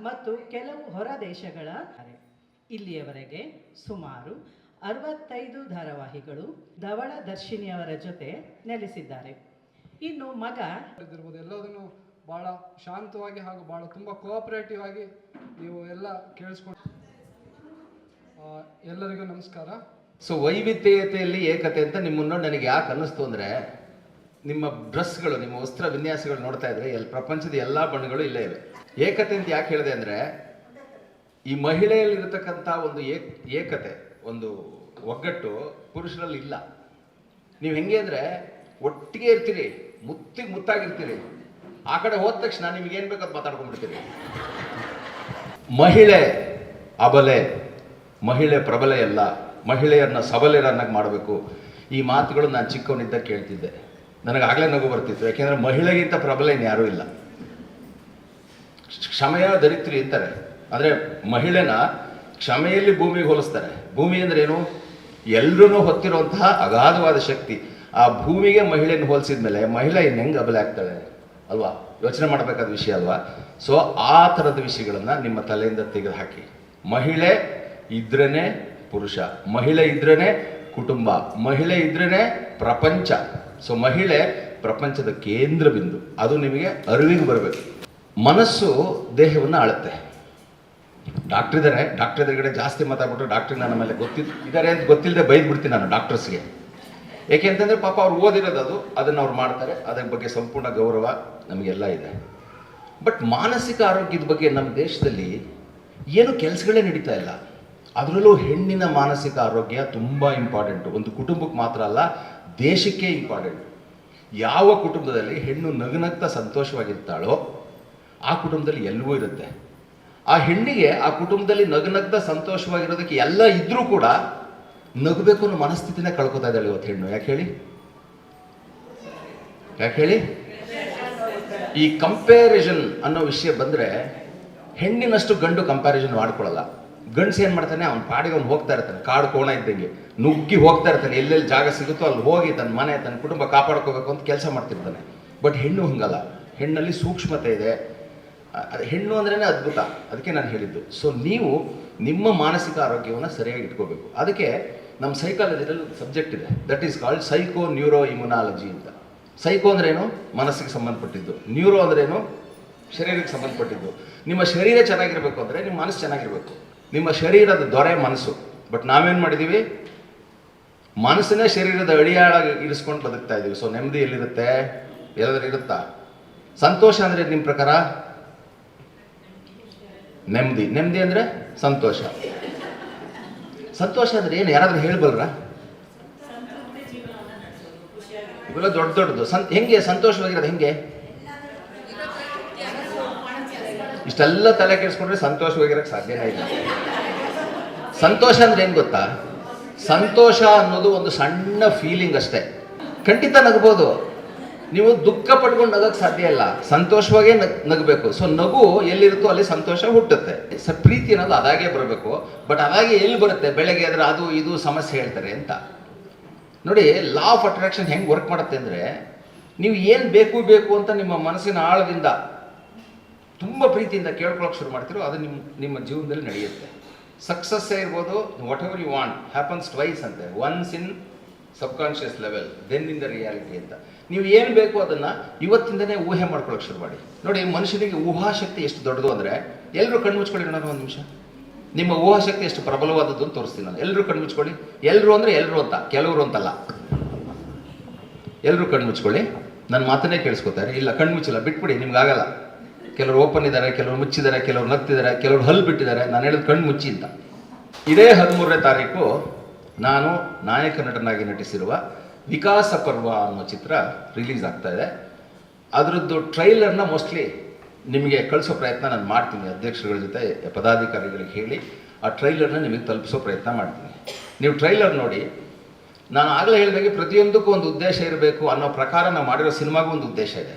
ಮತ್ತು ಕೆಲವು ಹೊರ ದೇಶಗಳ ಇಲ್ಲಿಯವರೆಗೆ ಸುಮಾರು ಅರವತ್ತೈದು ಧಾರಾವಾಹಿಗಳು ಧವಳ ದರ್ಶಿನಿಯವರ ಜೊತೆ ನೆಲೆಸಿದ್ದಾರೆ. ಇನ್ನು ಮಗ ಎಲ್ಲದನ್ನು ಬಹಳ ಶಾಂತವಾಗಿ ಹಾಗೂ ಬಹಳ ತುಂಬ ಕೋಆಪರೇಟಿವ್ ಆಗಿ ನೀವು ಎಲ್ಲ ಕೇಳಿಸ್ಕೊಂಡು ಆ, ಎಲ್ಲರಿಗೂ ನಮಸ್ಕಾರ. ಸೊ ವೈವಿಧ್ಯತೆಯಲ್ಲಿ ಏಕತೆ ಅಂತ ನಿಮ್ಮನ್ನು ನನಗೆ ಯಾಕೆ ಅನ್ನಿಸ್ತು ಅಂದರೆ ನಿಮ್ಮ ಡ್ರೆಸ್ಗಳು, ನಿಮ್ಮ ವಸ್ತ್ರ ವಿನ್ಯಾಸಗಳು ನೋಡ್ತಾ ಇದ್ರೆ ಎಲ್ಲಿ ಪ್ರಪಂಚದ ಎಲ್ಲ ಬಣ್ಣಗಳು ಇಲ್ಲೇ ಇವೆ. ಏಕತೆ ಅಂತ ಯಾಕೆ ಹೇಳಿದೆ ಅಂದರೆ, ಈ ಮಹಿಳೆಯಲ್ಲಿರತಕ್ಕಂಥ ಒಂದು ಏಕ್, ಏಕತೆ, ಒಂದು ಒಗ್ಗಟ್ಟು ಪುರುಷರಲ್ಲಿ ಇಲ್ಲ. ನೀವು ಹೆಂಗೆ ಅಂದರೆ, ಒಟ್ಟಿಗೆ ಇರ್ತೀರಿ ಮುತ್ತಿಗೆ ಮುತ್ತಾಗಿರ್ತೀರಿ. ಆ ಕಡೆ ಹೋದ ತಕ್ಷಣ ನಿಮ್ಗೇನು ಬೇಕಂತ ಮಾತಾಡ್ಕೊಂಡ್ಬಿಡ್ತೀರಿ. ಮಹಿಳೆ ಅಬಲೆ, ಮಹಿಳೆ ಪ್ರಬಲೆ ಅಲ್ಲ. ಮಹಿಳೆಯರನ್ನ ಸಬಲೆಯರನ್ನಾಗಿ ಮಾಡಬೇಕು. ಈ ಮಾತುಗಳು ನಾನು ಚಿಕ್ಕವನಿದ್ದ ಕೇಳ್ತಿದ್ದೆ. ನನಗೆ ಆಗಲೇ ನಗು ಬರ್ತಿತ್ತು. ಯಾಕೆಂದರೆ ಮಹಿಳೆಗಿಂತ ಪ್ರಬಲ ಇನ್ಯಾರೂ ಯಾರೂ ಇಲ್ಲ. ಕ್ಷಮೆಯ ದರಿತ್ರಿ ಅಂತಾರೆ ಅಂದರೆ ಮಹಿಳೆನ ಕ್ಷಮೆಯಲ್ಲಿ ಭೂಮಿಗೆ ಹೋಲಿಸ್ತಾರೆ. ಭೂಮಿ ಅಂದ್ರೆ ಏನು? ಎಲ್ಲರೂ ಹೊತ್ತಿರುವಂತಹ ಅಗಾಧವಾದ ಶಕ್ತಿ. ಆ ಭೂಮಿಗೆ ಮಹಿಳೆಯನ್ನು ಹೋಲಿಸಿದ ಮೇಲೆ ಮಹಿಳೆ ಇನ್ನು ಹೆಂಗೆ ಅಬಲೆ ಆಗ್ತಾಳೆ ಅಲ್ವಾ? ಯೋಚನೆ ಮಾಡಬೇಕಾದ ವಿಷಯ ಅಲ್ವಾ? ಸೊ ಆ ಥರದ ವಿಷಯಗಳನ್ನು ನಿಮ್ಮ ತಲೆಯಿಂದ ತೆಗೆದು ಹಾಕಿ ಮಹಿಳೆ ಇದ್ರೇ ಪುರುಷ. ಮಹಿಳೆ ಇದ್ರೇ ಕುಟುಂಬ. ಮಹಿಳೆ ಇದ್ರೇ ಪ್ರಪಂಚ. ಸೊ ಮಹಿಳೆ ಪ್ರಪಂಚದ ಕೇಂದ್ರ ಬಿಂದು ಅದು ನಿಮಗೆ ಅರಿವಿಗೆ ಬರಬೇಕು. ಮನಸ್ಸು ದೇಹವನ್ನು ಆಳುತ್ತೆ. ಡಾಕ್ಟರ್ ಇದ್ದಾರೆ ಡಾಕ್ಟರ್ ಎದುರುಗಡೆ ಜಾಸ್ತಿ ಮಾತಾಡ್ಬಿಟ್ರು ಡಾಕ್ಟ್ರಿಗೆ ನನ್ನ ಮೇಲೆ ಗೊತ್ತಿದ್ದು ಇದ್ದಾರೆ ಅಂತ ಗೊತ್ತಿಲ್ಲದೆ ಬೈದು ಬಿಡ್ತೀನಿ ನಾನು ಡಾಕ್ಟರ್ಸ್ಗೆ ಏಕೆ ಅಂತಂದರೆ ಪಾಪ ಅವ್ರು ಓದಿರೋದು ಅದು, ಅದನ್ನು ಅವ್ರು ಮಾಡ್ತಾರೆ, ಅದರ ಬಗ್ಗೆ ಸಂಪೂರ್ಣ ಗೌರವ ನಮಗೆಲ್ಲ ಇದೆ. ಬಟ್ ಮಾನಸಿಕ ಆರೋಗ್ಯದ ಬಗ್ಗೆ ನಮ್ಮ ದೇಶದಲ್ಲಿ ಏನು ಕೆಲಸಗಳೇ ನಡೀತಾ ಇಲ್ಲ. ಅದರಲ್ಲೂ ಹೆಣ್ಣಿನ ಮಾನಸಿಕ ಆರೋಗ್ಯ ತುಂಬ ಇಂಪಾರ್ಟೆಂಟು ಒಂದು ಕುಟುಂಬಕ್ಕೆ ಮಾತ್ರ ಅಲ್ಲ, ದೇಶಕ್ಕೆ ಇಂಪಾರ್ಟೆಂಟ್ ಯಾವ ಕುಟುಂಬದಲ್ಲಿ ಹೆಣ್ಣು ನಗುನಗ್ತಾ ಸಂತೋಷವಾಗಿರ್ತಾಳೋ ಆ ಕುಟುಂಬದಲ್ಲಿ ಎಲ್ಲವೂ ಇರುತ್ತೆ. ಆ ಹೆಣ್ಣಿಗೆ ಆ ಕುಟುಂಬದಲ್ಲಿ ನಗುನಗ್ತಾ ಸಂತೋಷವಾಗಿರೋದಕ್ಕೆ ಎಲ್ಲ ಇದ್ರೂ ಕೂಡ ನಗಬೇಕು ಅನ್ನೋ ಮನಸ್ಥಿತಿನೇ ಕಳ್ಕೊತಾ ಇದ್ದಾಳೆ ಇವತ್ತು ಹೆಣ್ಣು. ಯಾಕೆ ಹೇಳಿ? ಯಾಕೆ ಹೇಳಿ? ಈ ಕಂಪ್ಯಾರಿಸನ್ ಅನ್ನೋ ವಿಷಯ ಬಂದರೆ ಹೆಣ್ಣಿನಷ್ಟು ಗಂಡು ಕಂಪ್ಯಾರಿಸನ್ ಮಾಡ್ಕೊಳ್ಳಲ್ಲ ಗಂಡ್ಸು ಏನು ಮಾಡ್ತಾನೆ? ಅವ್ನು ಪಾಡಿಗೆ ಅವ್ನು ಹೋಗ್ತಾ ಇರ್ತಾನೆ. ಕಾಡು ಕೋಣ ಇದ್ದಂಗೆ. ನುಗ್ಗಿ ಹೋಗ್ತಾ ಇರ್ತಾನೆ. ಎಲ್ಲೆಲ್ಲಿ ಜಾಗ ಸಿಗುತ್ತೋ ಅಲ್ಲಿ ಹೋಗಿ ತನ್ನ ಮನೆ, ತನ್ನ ಕುಟುಂಬ ಕಾಪಾಡ್ಕೋಬೇಕು ಅಂತ ಕೆಲಸ ಮಾಡ್ತಿರ್ತಾನೆ. ಬಟ್ ಹೆಣ್ಣು ಹಂಗಲ್ಲ. ಹೆಣ್ಣಲ್ಲಿ ಸೂಕ್ಷ್ಮತೆ ಇದೆ. ಅದು ಹೆಣ್ಣು ಅಂದ್ರೇ ಅದ್ಭುತ. ಅದಕ್ಕೆ ನಾನು ಹೇಳಿದ್ದು. ಸೊ ನೀವು ನಿಮ್ಮ ಮಾನಸಿಕ ಆರೋಗ್ಯವನ್ನು ಸರಿಯಾಗಿ ಇಟ್ಕೋಬೇಕು. ಅದಕ್ಕೆ ನಮ್ಮ ಸೈಕಾಲಜಿಯಲ್ಲಿ ಸಬ್ಜೆಕ್ಟ್ ಇದೆ. That is called psycho neuro immunology ಅಂತ. ಸೈಕೋ ಅಂದ್ರೇನು? ಮನಸ್ಸಿಗೆ ಸಂಬಂಧಪಟ್ಟಿದ್ದು. ನ್ಯೂರೋ ಅಂದ್ರೇನು? ಶರೀರಕ್ಕೆ ಸಂಬಂಧಪಟ್ಟಿದ್ದು. ನಿಮ್ಮ ಶರೀರ ಚೆನ್ನಾಗಿರಬೇಕು ಅಂದರೆ ನಿಮ್ಮ ಮನಸ್ಸು ಚೆನ್ನಾಗಿರ್ಬೇಕು. ನಿಮ್ಮ ಶರೀರದ ದೊರೆ ಮನಸ್ಸು. ಬಟ್ ನಾವೇನು ಮಾಡಿದ್ದೀವಿ ಮನಸ್ಸನ್ನೇ ಶರೀರದ ಅಡಿಯಾಳಾಗಿ ಇರಿಸ್ಕೊಂಡು ಬದುಕ್ತಾ ಇದ್ದೀವಿ ಸೊ ನೆಮ್ಮದಿ ಎಲ್ಲಿರುತ್ತೆ? ಎಲ್ಲಾದ್ರೂ ಇರುತ್ತಾ? ಸಂತೋಷ ಅಂದರೆ ನಿಮ್ಮ ಪ್ರಕಾರ? ನೆಮ್ಮದಿ. ನೆಮ್ಮದಿ ಅಂದರೆ ಸಂತೋಷ. ಸಂತೋಷ ಅಂದರೆ ಏನು? ಯಾರಾದರೂ ಹೇಳ್ಬಲ್ರ? ಇವೆಲ್ಲ ದೊಡ್ಡ ದೊಡ್ಡದು. ಸಂ ಹೆಂಗೆ? ಸಂತೋಷವಾಗಿರೋದು ಹೆಂಗೆ? ಇಷ್ಟೆಲ್ಲ ತಲೆ ಕೆಡಿಸ್ಕೊಂಡ್ರೆ ಸಂತೋಷವಾಗಿರಕ್ಕೆ ಸಾಧ್ಯನೇ ಇಲ್ಲ. ಸಂತೋಷ ಅಂದ್ರೆ ಏನು ಗೊತ್ತಾ? ಸಂತೋಷ ಅನ್ನೋದು ಒಂದು ಸಣ್ಣ ಫೀಲಿಂಗ್ ಅಷ್ಟೇ. ಖಂಡಿತ ನಗ್ಬೋದು. ನೀವು ದುಃಖ ಪಡ್ಕೊಂಡು ನಗಕ್ಕೆ ಸಾಧ್ಯ ಇಲ್ಲ. ಸಂತೋಷವಾಗೇ ನಗ್, ನಗಬೇಕು. ಸೊ ನಗು ಎಲ್ಲಿರುತ್ತೋ ಅಲ್ಲಿ ಸಂತೋಷ ಹುಟ್ಟುತ್ತೆ. ಸ ಪ್ರೀತಿ ಅನ್ನೋದು ಅದಾಗೆ ಬರಬೇಕು. ಬಟ್ ಅದಾಗೆ ಎಲ್ಲಿ ಬರುತ್ತೆ? ಬೆಳಗ್ಗೆ ಆದರೆ ಅದು ಇದು ಸಮಸ್ಯೆ ಹೇಳ್ತಾರೆ ಅಂತ. ನೋಡಿ ಲಾ ಆಫ್ ಅಟ್ರಾಕ್ಷನ್ ಹೆಂಗೆ ವರ್ಕ್ ಮಾಡುತ್ತೆ ಅಂದರೆ, ನೀವು ಏನು ಬೇಕು ಬೇಕು ಅಂತ ನಿಮ್ಮ ಮನಸ್ಸಿನ ಆಳದಿಂದ ತುಂಬ ಪ್ರೀತಿಯಿಂದ ಕೇಳ್ಕೊಳ್ಳೋಕೆ ಶುರು ಮಾಡ್ತಿರೋ, ಅದು ನಿಮ್ಮ ನಿಮ್ಮ ಜೀವನದಲ್ಲಿ ನಡೆಯುತ್ತೆ. ಸಕ್ಸಸ್ಸೇ ಇರ್ಬೋದು whatever you want happens twice ಅಂತೆ. Once in subconscious level then in the reality ಅಂತ. ನೀವು ಏನು ಬೇಕು ಅದನ್ನು ಇವತ್ತಿಂದನೇ ಊಹೆ ಮಾಡ್ಕೊಳಕ್ಕೆ ಶುರು ಮಾಡಿ. ನೋಡಿ, ಮನುಷ್ಯನಿಗೆ ಊಹಾಶಕ್ತಿ ಎಷ್ಟು ದೊಡ್ಡದು ಅಂದರೆ ಎಲ್ಲರೂ ಕಣ್ಣು ಮುಚ್ಕೊಳ್ಳಿ ನೋಡೋಣ ಒಂದು ನಿಮಿಷ. ನಿಮ್ಮ ಊಹಾಶಕ್ತಿ ಎಷ್ಟು ಪ್ರಬಲವಾದದ್ದು ಅಂತ ತೋರಿಸ್ತೀನಿ ನಾನು. ಎಲ್ಲರೂ ಕಣ್ಣು ಮುಚ್ಕೊಳ್ಳಿ. ಎಲ್ಲರೂ ಅಂದರೆ ಎಲ್ಲರೂ ಅಂತ, ಕೆಲವರು ಅಂತಲ್ಲ. ಎಲ್ಲರೂ ಕಣ್ಣು ಮುಚ್ಕೊಳ್ಳಿ. ನನ್ನ ಮಾತನ್ನೇ ಕೇಳಿಸ್ಕೊತಾರೆ ಇಲ್ಲ, ಕಣ್ಣು ಮುಚ್ಚಿಲ್ಲ, ಬಿಟ್ಬಿಡಿ, ನಿಮ್ಗಾಗಲ್ಲ. ಕೆಲವರು ಓಪನ್ ಇದ್ದಾರೆ ಕೆಲವರು ಮುಚ್ಚಿದ್ದಾರೆ ಕೆಲವರು ನತ್ತಿದ್ದಾರೆ ಕೆಲವರು ಹಲ್ಲು ಬಿಟ್ಟಿದ್ದಾರೆ ನಾನು ಹೇಳಿದ ಕಣ್ಣು ಮುಚ್ಚಿ ಅಂತ. ಇದೇ ಹದಿಮೂರನೇ ತಾರೀಕು ನಾನು ನಾಯಕ ನಟನಾಗಿ ನಟಿಸಿರುವ ವಿಕಾಸ ಪರ್ವ ಅನ್ನೋ ಚಿತ್ರ ರಿಲೀಸ್ ಆಗ್ತಾ ಇದೆ. ಅದರದ್ದು ಟ್ರೈಲರ್ನ ಮೋಸ್ಟ್ಲಿ ನಿಮಗೆ ಕಳಿಸೋ ಪ್ರಯತ್ನ ನಾನು ಮಾಡ್ತೀನಿ. ಅಧ್ಯಕ್ಷರುಗಳ ಜೊತೆ ಪದಾಧಿಕಾರಿಗಳಿಗೆ ಹೇಳಿ ಆ ಟ್ರೈಲರ್ನ ನಿಮಗೆ ತಲುಪಿಸೋ ಪ್ರಯತ್ನ ಮಾಡ್ತೀನಿ. ನೀವು ಟ್ರೈಲರ್ ನೋಡಿ, ನಾನು ಆಗಲೇ ಹೇಳಿದಾಗೆ ಪ್ರತಿಯೊಂದಕ್ಕೂ ಒಂದು ಉದ್ದೇಶ ಇರಬೇಕು ಅನ್ನೋ ಪ್ರಕಾರ ನಾವು ಮಾಡಿರೋ ಸಿನಿಮಾಗೂ ಒಂದು ಉದ್ದೇಶ ಇದೆ.